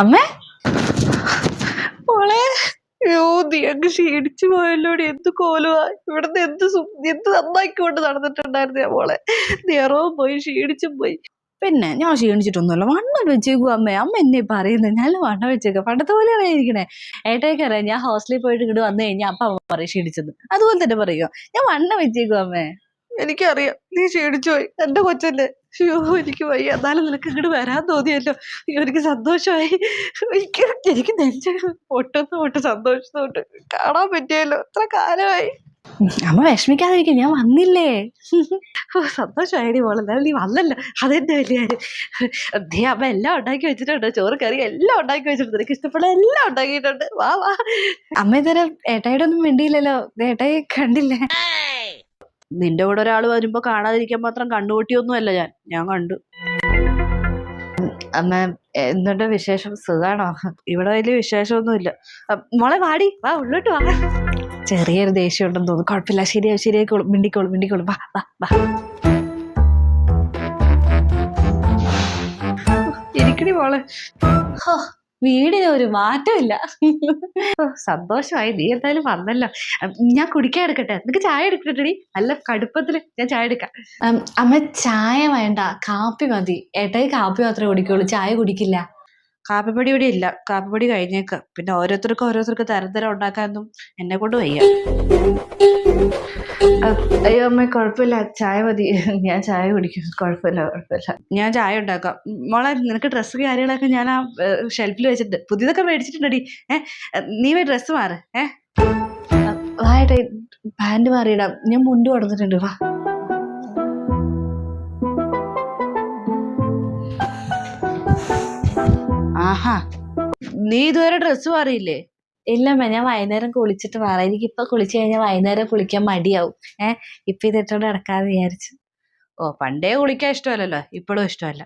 അമ്മേ? മോളെ അയ്യോ നീ അങ്ങ് ക്ഷീണിച്ചു പോയല്ലോടി. എന്ത് കോലുവാ? ഇവിടുന്ന് എന്ത് സു- എന്ത് നന്നാക്കിക്കൊണ്ട് നടന്നിട്ടുണ്ടായിരുന്നു മോളെ? നിറവും പോയി ക്ഷീണിച്ചും പോയി. പിന്നെ ഞാൻ ക്ഷീണിച്ചിട്ടൊന്നുമല്ല. വണ്ണം വെച്ചേക്കു അമ്മേ. അമ്മ എന്നെ പറയുന്നത്. ഞാൻ വണ്ണം വെച്ചേക്കാം. പണ്ടത്തെ പോലെയാണ് ഇരിക്കണേ. അറിയാം ഞാൻ ഹോസ്റ്റലിൽ പോയിട്ട് ഇങ്ങോട്ട് വന്നു കഴിഞ്ഞാൽ അപ്പ അമ്മ പറയും ക്ഷീണിച്ചത് അതുപോലെ തന്നെ പറയുമോ ഞാൻ വണ്ണം വെച്ചേക്കു അമ്മേ. എനിക്കറിയാം. നീ ക്ഷീണിച്ചു പോയി. എന്റെ കൊച്ചല്ലേ. അയ്യോ എനിക്ക് വയ്യ. എന്നാലും നിനക്ക് ഇങ്ങോട്ട് വരാൻ തോന്നിയല്ലോ. അയ്യോ എനിക്ക് സന്തോഷമായി. എനിക്ക് എനിക്ക് നെഞ്ച് പൊട്ടുന്ന പൊട്ട് സന്തോഷത്തോട്ട് കാണാൻ പറ്റിയല്ലോ. എത്ര കാലമായി. അമ്മ വിഷമിക്കാതിരിക്കും ഞാൻ വന്നില്ലേ? ഓ സന്തോഷമായിടി മോളെ. എന്നാലും നീ വന്നല്ലോ. അതെന്റെ വലിയ കാര്യം. ദേ അമ്മ എല്ലാം ഉണ്ടാക്കി വെച്ചിട്ടുണ്ട്. ചോറ് കറി എല്ലാം ഉണ്ടാക്കി വെച്ചിട്ടുണ്ട്. നിനക്ക് ഇഷ്ടപ്പെട്ട എല്ലാം ഉണ്ടാക്കിയിട്ടുണ്ട്. വാ വാ. അമ്മ ഇതുവരെ ഏട്ടായിടൊന്നും മിണ്ടിയില്ലല്ലോ. ഏട്ടായി കണ്ടില്ലേ? നിന്റെ കൂടെ ഒരാൾ വരുമ്പോ കാണാതിരിക്കാൻ മാത്രം കണ്ണുകൂട്ടിയൊന്നും അല്ല ഞാൻ. ഞാൻ കണ്ടു. അമ്മ എന്തുണ്ട് വിശേഷം? സുഖാണോ? ഇവിടെ വലിയ വിശേഷമൊന്നുമില്ല. മോളെ വാടി. വാ ഉള്ളോട്ട് വാ. ചെറിയൊരു ദേഷ്യം ഉണ്ടെന്ന് തോന്നുന്നു. കുഴപ്പമില്ല. ശരിയാവും ശരിയായിക്കോളും. മിണ്ടിക്കോളും മിണ്ടിക്കോളും. വാ വാ വാ. ഇരിക്കടി മോളെ. ഹോ, വീടിന് ഒരു മാറ്റമില്ല. സന്തോഷമായി. നീ എന്തായാലും വന്നല്ലോ. ഞാൻ കുടിക്കാൻ എടുക്കട്ടെ. നിനക്ക് ചായ എടുക്കട്ടെടി. നല്ല കടുപ്പത്തിൽ ഞാൻ ചായ എടുക്കാം. അമ്മ ചായ വേണ്ട. കാപ്പി മതി. ഏട്ടായി കാപ്പി മാത്രമേ കുടിക്കുള്ളൂ. ചായ കുടിക്കില്ല. കാപ്പിപ്പൊടി ഇവിടെ ഇല്ല. കാപ്പിപ്പൊടി കഴിഞ്ഞേക്ക്. പിന്നെ ഓരോരുത്തർക്കും ഓരോരുത്തർക്ക് തരം തരം ഉണ്ടാക്കാനൊന്നും എന്നെ കൊണ്ട് വയ്യ. അയ്യോ അമ്മ കുഴപ്പമില്ല. ചായ മതി. ഞാൻ ചായ കുടിക്കും. കുഴപ്പമില്ല കുഴപ്പമില്ല. ഞാൻ ചായ ഉണ്ടാക്കാം. മോളെ നിനക്ക് ഡ്രസ്സ് കാര്യങ്ങളൊക്കെ ഞാൻ ആ ഷെൽഫിൽ വെച്ചിട്ടുണ്ട്. പുതിയതൊക്കെ മേടിച്ചിട്ടുണ്ടടി. ഏഹ് നീ പോയി ഡ്രസ്സ് മാറ്. ഏഹ് വായട്ടെ പാന്റ് മാറിയിടാം. ഞാൻ മുണ്ട് കൊടുത്തിട്ടുണ്ട് വാ. ആഹാ. നീ ഇതുവരെ ഡ്രസ്സ് മാറിയില്ലേ? ഇല്ലമ്മ ഞാൻ വൈകുന്നേരം കുളിച്ചിട്ട് മാറാം. എനിക്ക് ഇപ്പൊ കുളിച്ചു കഴിഞ്ഞാൽ വൈകുന്നേരം കുളിക്കാൻ മടിയാവും. ഏഹ് ഇപ്പൊ ഇതിട്ടോണ്ട് നടക്കാതെ വിചാരിച്ചു. ഓ പണ്ടേ കുളിക്കാൻ ഇഷ്ടമല്ലല്ലോ. ഇപ്പോഴും ഇഷ്ടമല്ല.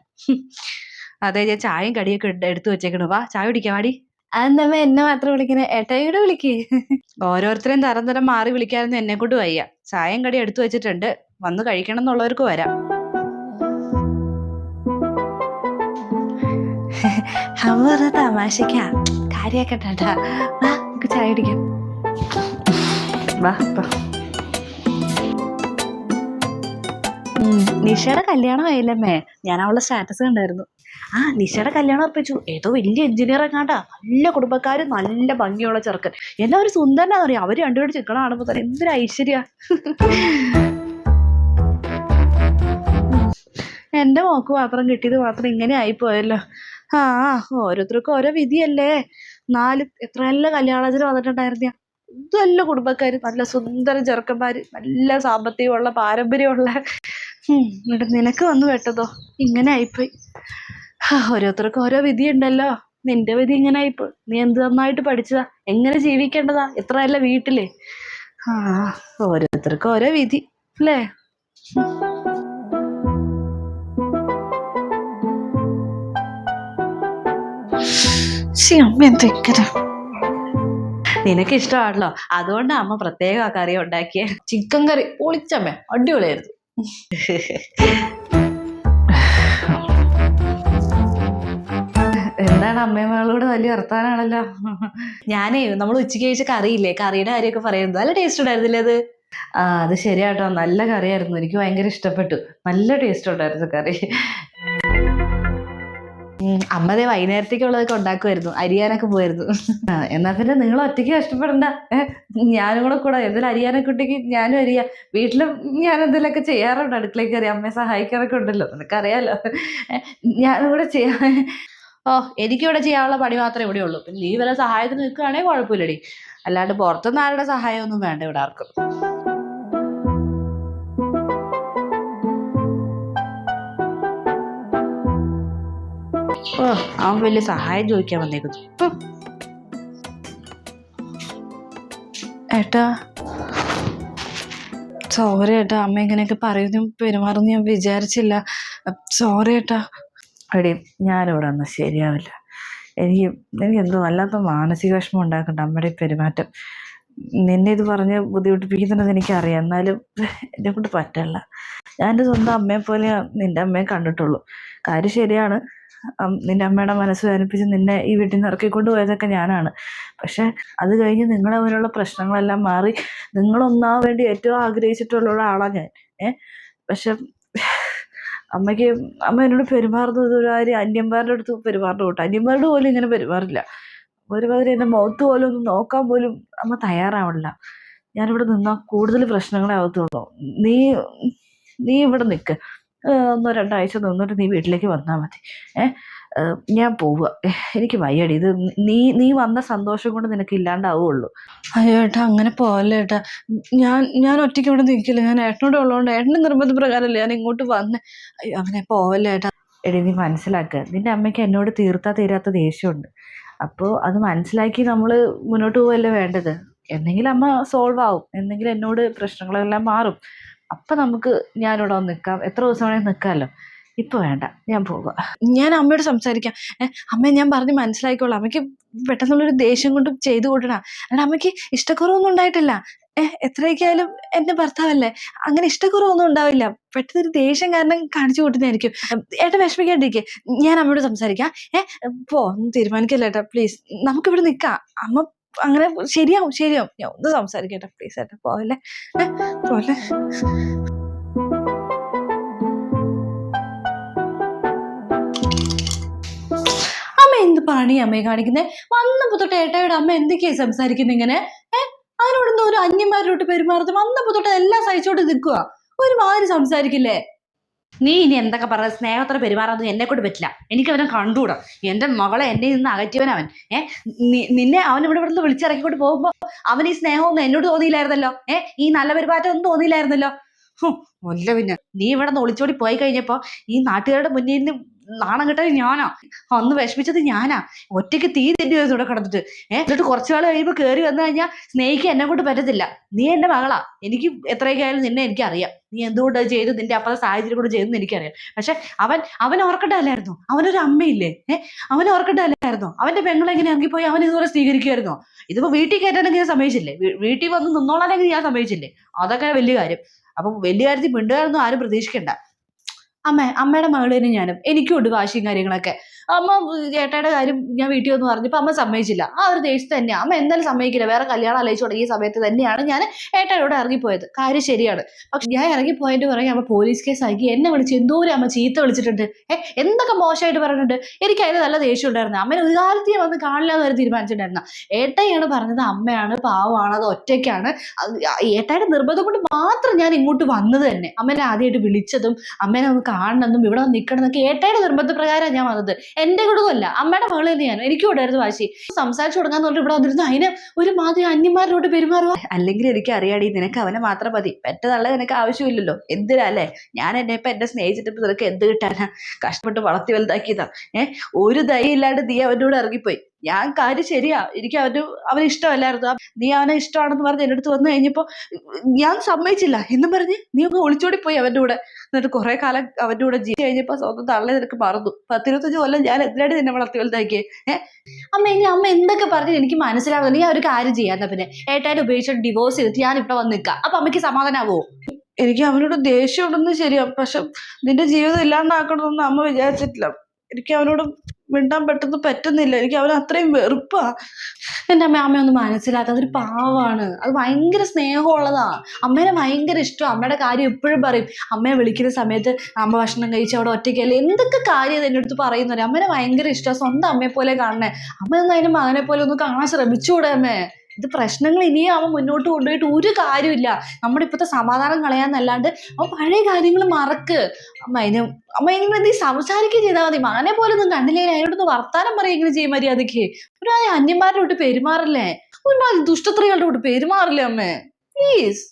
അതെ ഞാൻ ചായയും കടിയൊക്കെ എടുത്തു വെച്ചേക്കണു. വാ ചായ കുടിക്കാം വാടി. അതെന്താ എന്നെ മാത്രം വിളിക്കണേ? ഏട്ടായിയുടെ വിളിക്ക്. ഓരോരുത്തരെയും തരം തരം മാറി വിളിക്കാനൊന്നും എന്നെ കൊണ്ട് വയ്യ. ചായയും കടി എടുത്തു വെച്ചിട്ടുണ്ട്. വന്ന് കഴിക്കണം എന്നുള്ളവർക്ക് വരാം. അമ്മ പറഞ്ഞ തമാശക്കാ കാര്യാക്കട്ടാ വാ നമുക്ക് ചായ വാ വാ. നിഷയുടെ കല്യാണം ആയില്ലമ്മേ. ഞാൻ അവളുടെ സ്റ്റാറ്റസ് കണ്ടായിരുന്നു. ആ നിഷയുടെ കല്യാണം ഉറപ്പിച്ചു. ഏതോ വലിയ എഞ്ചിനീയർ എങ്ങാണ്ടാ. നല്ല കുടുംബക്കാർ നല്ല ഭംഗിയുള്ള ചെറുക്കൻ. എന്നാ ഒരു സുന്ദരനാന്ന് പറയാം അവർ രണ്ടുപേരും ചിക്കണ കാണുമ്പോ തന്നെ എന്തൊരു ഐശ്വര്യ. എന്റെ മോക്ക് മാത്രം കിട്ടിയത് മാത്രം ഇങ്ങനെ ആയിപ്പോയല്ലോ ആ ഓരോരുത്തർക്കും ഓരോ വിധിയല്ലേ? നാല് എത്ര നല്ല കല്യാണത്തിന് വന്നിട്ടുണ്ടായിരുന്ന. നല്ല കുടുംബക്കാർ നല്ല സുന്ദര ചെറുക്കന്മാര് നല്ല സാമ്പത്തികമുള്ള പാരമ്പര്യമുള്ള. എന്നിട്ട് നിനക്ക് വന്നു പെട്ടതോ ഇങ്ങനെ ആയിപ്പോയി. ഓരോരുത്തർക്കും ഓരോ വിധി ഉണ്ടല്ലോ നിന്റെ വിധി ഇങ്ങനെ ആയിപ്പോയി. നീ എന്ത് നന്നായിട്ട് പഠിച്ചതാ? എങ്ങനെ ജീവിക്കേണ്ടതാ? എത്ര നല്ല വീട്ടിൽ. ആ ഓരോരുത്തർക്കും ഓരോ വിധി അല്ലേ? അമ്മ എന്തൊക്കെ നിനക്ക് ഇഷ്ടമാണല്ലോ അതുകൊണ്ട് അമ്മ പ്രത്യേക ആ കറി ഉണ്ടാക്കിയ. ചിക്കൻ കറി പൊളിച്ചമ്മ. അടിപൊളിയായിരുന്നു. എന്താണ് അമ്മയമ്മകളോട് വലിയ വർത്താനാണല്ലോ? ഞാനേ നമ്മൾ ഉച്ചയ്ക്ക് കഴിച്ച കറിയില്ലേ കറിയുടെ കാര്യമൊക്കെ പറയുന്നത്. നല്ല ടേസ്റ്റ് ഉണ്ടായിരുന്നില്ലേ അത്? ആ അത് ശരിയാട്ടോ. നല്ല കറിയായിരുന്നു. എനിക്ക് ഭയങ്കര ഇഷ്ടപ്പെട്ടു. നല്ല ടേസ്റ്റ് ഉണ്ടായിരുന്നു കറി. ഉം, അമ്മ ദേ വൈകുന്നേരത്തേക്കുള്ളതൊക്കെ ഉണ്ടാക്കുമായിരുന്നു അരിയാനൊക്കെ പോയിരുന്നു. എന്നാ പിന്നെ നിങ്ങൾ ഒറ്റയ്ക്ക് കഷ്ടപ്പെടണ്ട. ഞാനും കൂടെ കൂടെ എന്തെങ്കിലും അരിയാനൊക്കെ ഉണ്ടെങ്കിൽ ഞാനും അരിയാ. വീട്ടിലും ഞാൻ എന്തെങ്കിലുമൊക്കെ ചെയ്യാറുണ്ട് അടുക്കളയിൽ കയറി അമ്മയെ സഹായിക്കാറൊക്കെ ഉണ്ടല്ലോ നിനക്കറിയാലോ. ഞാനും കൂടെ ചെയ്യാ. ഓ എനിക്കിവിടെ ചെയ്യാനുള്ള പണി മാത്രമേ ഇവിടെ ഉള്ളൂ. നീ വല്ല സഹായത്തിന് നിൽക്കുകയാണെങ്കിൽ കുഴപ്പമില്ലടി. അല്ലാണ്ട് പുറത്തുനിന്ന് ആരുടെ സഹായമൊന്നും വേണ്ട ഇവിടെ ആർക്കും. ഓ അവൻ വലിയ സഹായം ചോദിക്കാൻ വന്നേക്കുന്നു. ഏട്ടാ സോറി ഏട്ടാ അമ്മ ഇങ്ങനെയൊക്കെ പറയുന്നു പെരുമാറുന്നു ഞാൻ വിചാരിച്ചില്ല. സോറി ഏട്ടാ. എടി ഞാനിവിടെ ഒന്നും ശരിയാവില്ല. എനിക്ക് എനിക്ക് എന്തോ വല്ലാത്ത മാനസിക വിഷമം ഉണ്ടാക്കണ്ട അമ്മയുടെ പെരുമാറ്റം. നിന്നെ ഇത് പറഞ്ഞ് ബുദ്ധിമുട്ടിപ്പിക്കുന്നുണ്ടെന്ന് എനിക്കറിയാം. എന്നാലും എന്നെ കൊണ്ട് പറ്റില്ല ഞാൻ എന്റെ സ്വന്തം അമ്മയെ പോലെ നിന്റെ അമ്മയെ കണ്ടിട്ടുള്ളൂ. കാര്യം ശരിയാണ് നിന്റെ അമ്മയുടെ മനസ്സ് വേദനിപ്പിച്ച് നിന്നെ ഈ വീട്ടിൽ നിന്ന് ഇറക്കിക്കൊണ്ട് പോയതൊക്കെ ഞാനാണ്. പക്ഷെ അത് കഴിഞ്ഞ് നിങ്ങളെ അവനുള്ള പ്രശ്നങ്ങളെല്ലാം മാറി നിങ്ങളൊന്നാൻ വേണ്ടി ഏറ്റവും ആഗ്രഹിച്ചിട്ടുള്ള ആളാണ് ഞാൻ. ഏ? പക്ഷെ അമ്മയ്ക്ക് അമ്മ എന്നോട് പെരുമാറുന്നത് ഒരു കാര്യം അന്യന്മാരുടെ അടുത്ത് പെരുമാറുന്ന കൂട്ടം. അന്യന്മാരുടെ പോലും ഇങ്ങനെ പെരുമാറില്ല. ഒരുമാതിരി എന്റെ മുഖത്ത് പോലും ഒന്ന് നോക്കാൻ പോലും അമ്മ തയ്യാറാവണില്ല. ഞാനിവിടെ നിന്നാൽ കൂടുതൽ പ്രശ്നങ്ങളെ ആകത്തുള്ളൂ നീ നീ ഇവിടെ നിൽക്ക് ഒന്നോ രണ്ടാഴ്ച നിന്നിട്ട് നീ വീട്ടിലേക്ക് വന്നാൽ മതി. ഏ ഞാൻ പോവുക. എനിക്ക് വയ്യടി. ഇത് നീ നീ വന്ന സന്തോഷം കൊണ്ട് നിനക്ക് ഇല്ലാണ്ടാവുള്ളൂ. അയ്യോ ഏട്ടാ അങ്ങനെ പോകല്ലേ ഏട്ടാ. ഞാൻ ഞാൻ ഒറ്റയ്ക്ക് ഇവിടെ നിൽക്കില്ല. ഞാൻ ഏട്ടനോട് ഉള്ളതുകൊണ്ട് ഏട്ടന്റെ നിർബന്ധപ്രകാരമല്ലേ ഞാൻ ഇങ്ങോട്ട് വന്നേ. അയ്യോ അങ്ങനെ പോവല്ലേ ഏട്ടാ. എടി നീ മനസ്സിലാക്കുക നിന്റെ അമ്മയ്ക്ക് എന്നോട് തീർത്താ തീരാത്ത ദേഷ്യമുണ്ട്. അപ്പോൾ അത് മനസ്സിലാക്കി നമ്മൾ മുന്നോട്ട് പോവല്ലേ വേണ്ടത്? എന്തെങ്കിലും അമ്മ സോൾവ് ആവും. എന്തെങ്കിലും എന്നോട് പ്രശ്നങ്ങളെല്ലാം മാറും. അപ്പം നമുക്ക് ഞാനിവിടെ വന്ന് നിൽക്കാം എത്ര ദിവസം വേണമെങ്കിൽ നിൽക്കാമല്ലോ ഇപ്പോൾ വേണ്ട ഞാൻ പോവുക ഞാൻ അമ്മയോട് സംസാരിക്കാം. ഏഹ് അമ്മയെ ഞാൻ പറഞ്ഞ് മനസ്സിലാക്കിക്കോളാം. അമ്മയ്ക്ക് പെട്ടെന്നുള്ളൊരു ദേഷ്യം കൊണ്ട് ചെയ്തു കൂട്ടണം. അല്ലാണ്ട് അമ്മയ്ക്ക് ഇഷ്ടക്കുറവൊന്നും ഉണ്ടായിട്ടില്ല. ഏഹ് എത്രയൊക്കെയായാലും എന്റെ ഭർത്താവല്ലേ? അങ്ങനെ ഇഷ്ടക്കുറവൊന്നും ഉണ്ടാവില്ല. പെട്ടെന്നൊരു ദേഷ്യം കാരണം കാണിച്ചു കൂട്ടുന്നതായിരിക്കും. ഏട്ടൻ വിഷമിക്കാണ്ടിരിക്കെ. ഞാൻ അമ്മയോട് സംസാരിക്കാം. ഏഹ് പോ ഒന്നും തീരുമാനിക്കല്ല ഏട്ടാ പ്ലീസ്. നമുക്കിവിടെ നിൽക്കാം അമ്മ അങ്ങനെ ശരിയാവും ശരിയാവും. ഞാൻ ഒന്ന് സംസാരിക്കട്ടെ പ്ലീസ് ഏട്ടാ പോവല്ലേ പോലെ. അമ്മ എന്ത് പണി അമ്മയെ കാണിക്കുന്നേ? വന്നപ്പോ തൊട്ട് ഏട്ടയുടെ അമ്മ എന്തൊക്കെയാ സംസാരിക്കുന്നത് ഇങ്ങനെ? ഏഹ് അതിനോടൊന്നും ഒരു അന്യന്മാരോട്ട് പെരുമാറുന്നത്? വന്നപ്പോ തൊട്ട് എല്ലാം സഹിച്ചോട്ട് നിൽക്കുക ഒരുമാതിരി സംസാരിക്കില്ലേ? നീ ഇനി എന്തൊക്കെ പറഞ്ഞ സ്നേഹത്തോടെ പെരുമാറാതൊന്നും എന്നെ കൊണ്ട് പറ്റില്ല. എനിക്ക് അവനെ കണ്ടുകൂടാ. എന്റെ മകളെ എന്നെ നിന്ന് അകറ്റിയവൻ അവൻ. ഏ? നിന്നെ അവൻ ഇവിടെ ഇവിടുന്ന് വിളിച്ചിറക്കിക്കൊണ്ട് പോകുമ്പോ അവൻ ഈ സ്നേഹമൊന്നും എന്നോട് തോന്നിയില്ലായിരുന്നല്ലോ. ഏ? ഈ നല്ല പെരുമാറ്റം ഒന്നും തോന്നിയില്ലായിരുന്നല്ലോ. ഒല്ല പിന്നെ നീ ഇവിടെ നിന്ന് ഒളിച്ചോടി പോയി കഴിഞ്ഞപ്പോൾ ഈ നാട്ടുകാരുടെ മുന്നിൽ നിന്ന് നാണം കെട്ടത് ഞാനാ. അന്ന് വിഷമിച്ചത് ഞാനാ. ഒറ്റയ്ക്ക് തീ തെറ്റി ഇവിടെ കിടന്നിട്ട് ഏഹ് എന്നിട്ട് കുറച്ചു നാൾ കഴിയുമ്പോൾ കയറി വന്നു കഴിഞ്ഞാൽ സ്നേഹിക്കാൻ എന്നെ കൊണ്ട് പറ്റത്തില്ല. നീ എന്റെ മകളാ. എനിക്ക് എത്രയൊക്കെ ആയാലും നിന്നെ എനിക്കറിയാം. നീ എന്തുകൊണ്ട് ചെയ്തു നിന്റെ അപ്പത്തെ സാഹചര്യം കൊണ്ട് ചെയ്തെന്ന് എനിക്കറിയാം. പക്ഷെ അവൻ അവൻ ഓർക്കണ്ടല്ലായിരുന്നു അവനൊരു അമ്മയില്ലേ? ഏഹ് അവൻ ഓർക്കണ്ടല്ലായിരുന്നു അവന്റെ പെങ്ങളെങ്ങനെ ഇറങ്ങിപ്പോയി അവൻ ഇതുപോലെ സ്വീകരിക്കുമായിരുന്നോ ഇതിപ്പോ വീട്ടിൽ കയറ്റാനെങ്കിൽ ഞാൻ സമ്മതിച്ചില്ലേ? വീട്ടിൽ വന്ന് നിന്നോളാനെങ്കിൽ ഞാൻ സമ്മതിച്ചില്ലേ? അതൊക്കെ വലിയ കാര്യം. അപ്പൊ വലിയ കാര്യത്തിൽ മിണ്ടുകാരൊന്നും ആരും പ്രതീക്ഷിക്കണ്ട. അമ്മ അമ്മയുടെ മകളേനും ഞാനും. എനിക്കും ഉണ്ട് വാശിയും കാര്യങ്ങളൊക്കെ. അമ്മ ചേട്ടയുടെ കാര്യം ഞാൻ വീട്ടിൽ വന്ന് പറഞ്ഞപ്പോൾ അമ്മ സമ്മതിച്ചില്ല. ആ ഒരു ദേശത്ത് തന്നെയാണ് അമ്മ എന്തായാലും സമ്മതിക്കില്ല. വേറെ കല്യാണം അലയിച്ചു തുടങ്ങിയ സമയത്ത് തന്നെയാണ് ഞാൻ ഏട്ടയോട് ഇറങ്ങിപ്പോയത്. കാര്യം ശരിയാണ്. പക്ഷെ ഞാൻ ഇറങ്ങിപ്പോയതിന്റെ പുറകെ അമ്മ പോലീസ് കേസ് ആക്കി എന്നെ വിളിച്ച് എന്തോരം അമ്മ ചീത്ത വിളിച്ചിട്ടുണ്ട്. ഏ എന്തൊക്കെ മോശമായിട്ട് പറഞ്ഞിട്ടുണ്ട്. എനിക്ക് അതിന് നല്ല ദേഷ്യം ഉണ്ടായിരുന്നു. അമ്മനെ ഒരു കാലത്ത് വന്ന് കാണില്ല എന്ന് വരെ തീരുമാനിച്ചിട്ടുണ്ടായിരുന്ന. ഏട്ടയാണ് പറഞ്ഞത് അമ്മയാണ് പാവമാണ് അത് ഒറ്റയ്ക്കാണ്. ഏട്ടയുടെ നിർബന്ധം കൊണ്ട് മാത്രം ഞാൻ ഇങ്ങോട്ട് വന്നത് തന്നെ. അമ്മനെ ആദ്യമായിട്ട് വിളിച്ചതും അമ്മേനെ ഒന്ന് കാണണമെന്നും ഇവിടെ വന്ന് നിൽക്കണം എന്നൊക്കെ ഏട്ടയുടെ നിർബന്ധപ്രകാരമാണ് ഞാൻ വന്നത്. എന്റെ കുടുംബമല്ല. അമ്മയുടെ മകൾ തന്നെയാണ്. എനിക്കും ഉണ്ടായിരുന്നു വാശി. സംസാരിച്ചു തുടങ്ങാന്ന് പറഞ്ഞിട്ട് ഇവിടെ വന്നിരുന്നു. അതിന് ഒരു മാതിരി അന്യന്മാരോട് പെരുമാറുക. അല്ലെങ്കിൽ എനിക്ക് അറിയാടി നിനക്ക് അവനെ മാത്രം മതി. പെറ്റതള്ള നിനക്ക് ആവശ്യമില്ലല്ലോ. എന്തിനാ അല്ലേ? ഞാൻ എന്നെ ഇപ്പൊ എന്നെ സ്നേഹിച്ചിട്ട് ഇപ്പൊ നിനക്ക് എന്ത് കിട്ടാനാ? കഷ്ടപ്പെട്ട് വളർത്തി വലുതാക്കിയതാ. ഏഹ് ഒരു ദയ ഇല്ലാണ്ട് നീ അവന്റെ കൂടെ ഇറങ്ങിപ്പോയി. ഞാൻ കാര്യം ശരിയാ. എനിക്ക് അവന് അവന് ഇഷ്ടമല്ലായിരുന്നു. നീ അവനെ ഇഷ്ടമാണെന്ന് പറഞ്ഞ് എന്റെ അടുത്ത് വന്നു കഴിഞ്ഞപ്പോ ഞാൻ സമ്മതിച്ചില്ല. എന്നും പറഞ്ഞ് നീ ഒന്ന് ഒളിച്ചോടി പോയി അവന്റെ കൂടെ. എന്നിട്ട് കുറെ കാലം അവന്റെ കൂടെ ജീവിച്ച് കഴിഞ്ഞപ്പോ സ്വന്തം തള്ളെ നിനക്ക് മറന്നു. പത്തിരുപത്തഞ്ച് കൊല്ലം ഞാൻ എന്തിനായിട്ട് നിന്നെ വളർത്തി വലുതാക്കിയേ? ഏഹ് അമ്മ ഇനി അമ്മ എന്തൊക്കെ പറഞ്ഞു എനിക്ക് മനസ്സിലാവുന്നു. നീ ഒരു കാര്യം ചെയ്യാന്ന പിന്നെ. ഏട്ടായിട്ട് ഉപയോഗിച്ചിട്ട് ഡിവോഴ്സ് ചെയ്തിട്ട് ഞാൻ ഇവിടെ വന്ന് നിൽക്കാം അപ്പൊ അമ്മയ്ക്ക് സമാധാനാവോ? എനിക്ക് അവനോട് ദേഷ്യമുണ്ടെന്ന് ശരിയാ. പക്ഷെ നിന്റെ ജീവിതം ഇല്ലാണ്ടാക്കണമെന്ന് അമ്മ വിചാരിച്ചിട്ടില്ല. എനിക്ക് അവനോട് മിണ്ടാൻ പെട്ടെന്ന് പറ്റുന്നില്ല. എനിക്ക് അവൻ അത്രയും വെറുപ്പാ. എന്റെ അമ്മ അമ്മ ഒന്ന് അതൊരു പാവാണ്. അത് ഭയങ്കര സ്നേഹമുള്ളതാ. അമ്മേനെ ഭയങ്കര ഇഷ്ടം അമ്മയുടെ കാര്യം എപ്പോഴും പറയും. അമ്മയെ വിളിക്കുന്ന സമയത്ത് അമ്മ ഭക്ഷണം കഴിച്ച് അവിടെ ഒറ്റയ്ക്കല്ലേ? എന്തൊക്കെ കാര്യം എന്റെ അടുത്ത് പറയുന്നവരെ അമ്മേനെ ഭയങ്കര ഇഷ്ടമാണ് സ്വന്തം അമ്മയെ പോലെ കാണണേ. അമ്മ ഒന്ന് അതിന്റെ മകനെ പോലെ ഒന്ന് കാണാൻ ശ്രമിച്ചുകൂടെ അമ്മേ? ഇത് പ്രശ്നങ്ങൾ ഇനിയും അവൻ മുന്നോട്ട് കൊണ്ടുപോയിട്ട് ഒരു കാര്യമില്ല നമ്മുടെ ഇപ്പോഴത്തെ സമാധാനം കളയാന്നല്ലാണ്ട് അവൻ പഴയ കാര്യങ്ങൾ മറക്ക്. അമ്മ അതിന് അമ്മ ഇങ്ങനെ നീ സംസാരിക്കുകയും ചെയ്താൽ മതി. മകനെ പോലെ ഒന്നും കണ്ടില്ലേ അതിനോടൊന്ന് വർത്താനം പറയുകയും ചെയ്യും മര്യാദയ്ക്ക്. ഒരു കൂട്ട് പെരുമാറില്ലേ? ഒരുമാതിരി ദുഷ്ടത്രികളുടെ കൂട്ട് പെരുമാറില്ലേ അമ്മേ? പ്ലീസ്